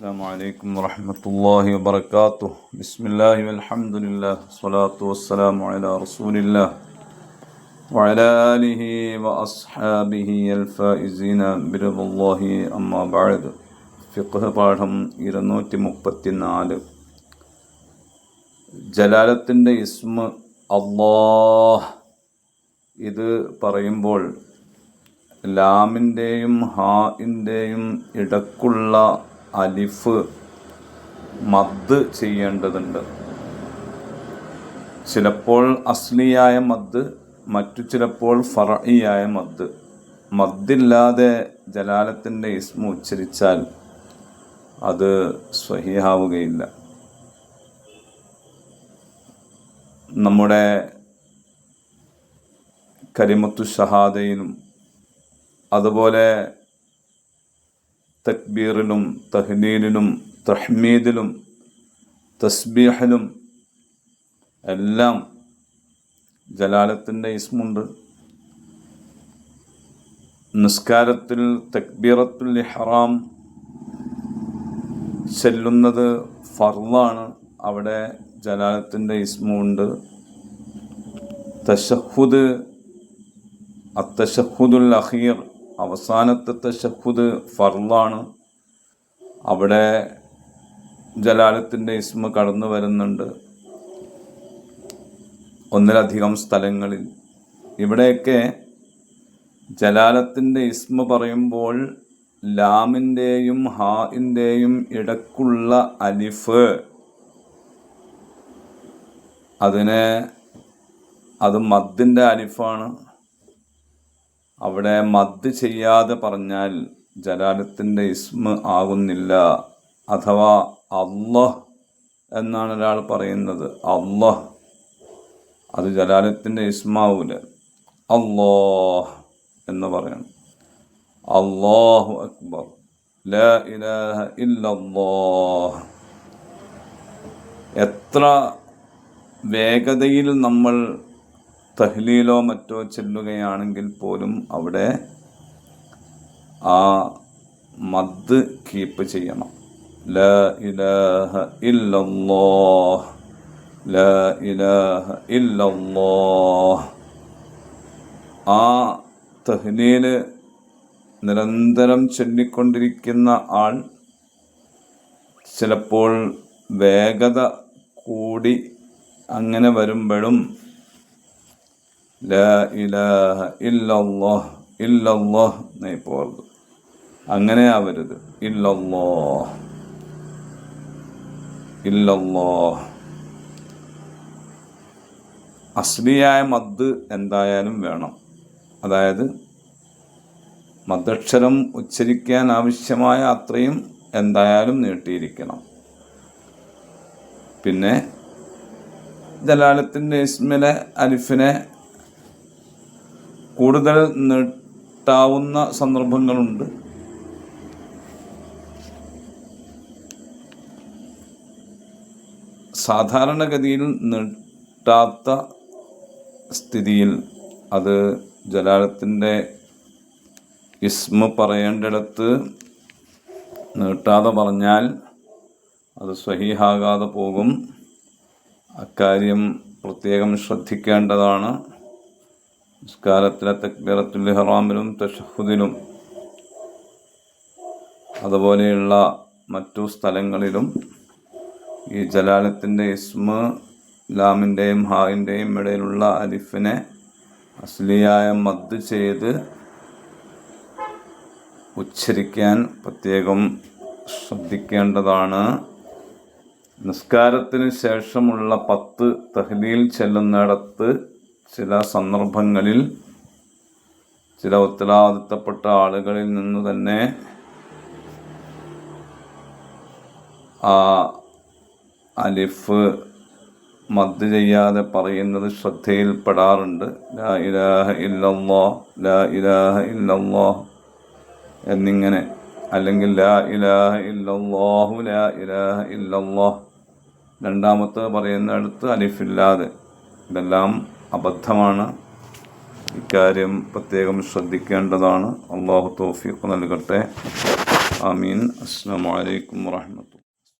السلام عليكم ورحمة الله وبركاته بسم الله والحمد لله والصلاة والسلام على رسول الله وعلى آله وأصحابه الفائزين برضا الله أما بعد ഫിഖ് പാഠം ഇരുന്നൂറ്റി മുപ്പത്തിനാല് ജലാലത്തിൻ്റെ ഇസ്മ അള്ളാഹ് ഇത് പറയുമ്പോൾ ലാമിൻ്റെയും ഹാഇൻ്റെയും ഇടക്കുള്ള അലിഫ് മദ് ചെയ്യേണ്ടതുണ്ട്. ചിലപ്പോൾ അസ്ലിയായ മദ് മറ്റു ചിലപ്പോൾ ഫറയിയായ മദ്. മദ്ദില്ലാതെ ജലാലത്തിന്റെ ഇസ്മു ഉച്ചരിച്ചാൽ അത് സ്വഹിയാവുകയില്ല നമ്മുടെ കരിമത്തു ഷഹാദയിലും അതുപോലെ തക്ബീറിലും തഹ്ലീലിലും തഹ്മീദിലും തസ്ബീഹിലും എല്ലാം ജലാലത്തിന്റെ ഇസ്മുണ്ട്. നിസ്കാരത്തിൽ തക്ബീറത്തുൽ ഇഹ്റാം ചെല്ലുന്നത് ഫർളാണ്. അവിടെ ജലാലത്തിന്റെ ഇസ്മുണ്ട്. തശഹുദ് അത്തശഹുദുൽ അഖീർ അവസാനത്തെ തശഹുദ് ഫർലാണ് അവിടെ ജലാലത്തിന്റെ ഇസ്മ കടന്നു വരുന്നുണ്ട്. ഒന്നിലധികം സ്ഥലങ്ങളിൽ. ഇവിടെയൊക്കെ ജലാലത്തിന്റെ ഇസ്മ പറയുമ്പോൾ ലാമിന്റെയും ഹാഇന്റെയും ഇടക്കുള്ള അലിഫ്. അതിനെ അത് മദ്ദിന്റെ അലിഫാണ്. അവിടെ മദ് ചെയ്യാതെ പറഞ്ഞാൽ ജലാലത്തിന്റെ ഇസ്മ ആകുന്നില്ല. അഥവാ അള്ളഹ് എന്നാണ് ഒരാൾ പറയുന്നത്. അള്ളഹ്. അത് ജലാലത്തിന്റെ ഇസ്മാവൂല. അള്ളാഹ് എന്ന് പറയണം. അള്ളാഹു അക്ബർ. ലാ ഇലാഹ ഇല്ലല്ലാഹ്. എത്ര വേഗതയിൽ നമ്മൾ തഹ്ലീലോ മറ്റോ ചെല്ലുകയാണെങ്കിൽ പോലും അവിടെ ആ മദ് കീപ്പ് ചെയ്യണം. ല ഇലഹ ഇല്ലല്ലാഹ് ല ഇലഹ ഇല്ലല്ലാഹ്. ആ തഹ്ലീൽ നിരന്തരം ചൊല്ലിക്കൊണ്ടിരിക്കുന്ന ആൾ ചിലപ്പോൾ വേഗത കൂടി അങ്ങനെ വരുമ്പോഴും ലാ ഇലാഹ ഇല്ലല്ലാഹ് ഇല്ലല്ലാഹ് പോകരുത്. അങ്ങനെ ആവരുത്. ഇല്ലല്ലാഹ് ഇല്ലല്ലാഹ്. അസ്ലിയായ മദ് എന്തായാലും വേണം. അതായത് മദ്ദക്ഷരം ഉച്ചരിക്കാൻ ആവശ്യമായ അത്രയും എന്തായാലും നീട്ടിയിരിക്കണം. പിന്നെ ജലാലത്തിന്റെ ഇസ്മിലെ അലിഫിനെ കൂടുതൽ നീട്ടാവുന്ന സന്ദർഭങ്ങളുണ്ട്. സാധാരണഗതിയിൽ നീട്ടാത്ത സ്ഥിതിയിൽ അത് ജലാലത്തിന്റെ ഇസ്മ പറയേണ്ടിടത്ത് നീട്ടാതെ പറഞ്ഞാൽ അത് സ്വഹീഹാകാതെ പോകും. അക്കാര്യം പ്രത്യേകം ശ്രദ്ധിക്കേണ്ടതാണ്. നിസ്കാരത്തിലെ തക്ബീറത്തുൽ ഹറാമിലും തഷഹുദിലും അതുപോലെയുള്ള മറ്റു സ്ഥലങ്ങളിലും ഈ ജലാലത്തിന്റെ ഇസ്മ ലാമിന്റെയും ഹായിന്റെയും ഇടയിലുള്ള അലിഫിനെ അസ്ലിയായ മദ് ചെയ്ത് ഉച്ചരിക്കാൻ പ്രത്യേകം ശ്രദ്ധിക്കേണ്ടതാണ്. നിസ്കാരത്തിന് ശേഷമുള്ള പത്ത് തഹ്ലീൽ ചെല്ലുന്നിടത്ത് ചില സന്ദർഭങ്ങളിൽ ചില ഉത്തരവാദിത്തപ്പെട്ട ആളുകളിൽ നിന്ന് തന്നെ ആ അലിഫ് മദ് ചെയ്യാതെ പറയുന്നത് ശ്രദ്ധയിൽപ്പെടാറുണ്ട്. ലാ ഇലാഹ ഇല്ലല്ലോ ലാ ഇലാഹ ഇല്ലല്ലോ എന്നിങ്ങനെ. അല്ലെങ്കിൽ ലാ ഇലാഹ ഇല്ലല്ലാഹു ലാ ഇലാഹ ഇല്ലല്ലോ. രണ്ടാമത്തെ പറയുന്നിടത്ത് അലിഫില്ലാതെ. ഇതെല്ലാം അബദ്ധമാണ്. ഇക്കാര്യം പ്രത്യേകം ശ്രദ്ധിക്കേണ്ടതാണ്. അള്ളാഹു തോഫിക്ക് നൽകട്ടെ. ആമീൻ. അസ്സാം വലൈക്കും വാഹമത്തുള്ള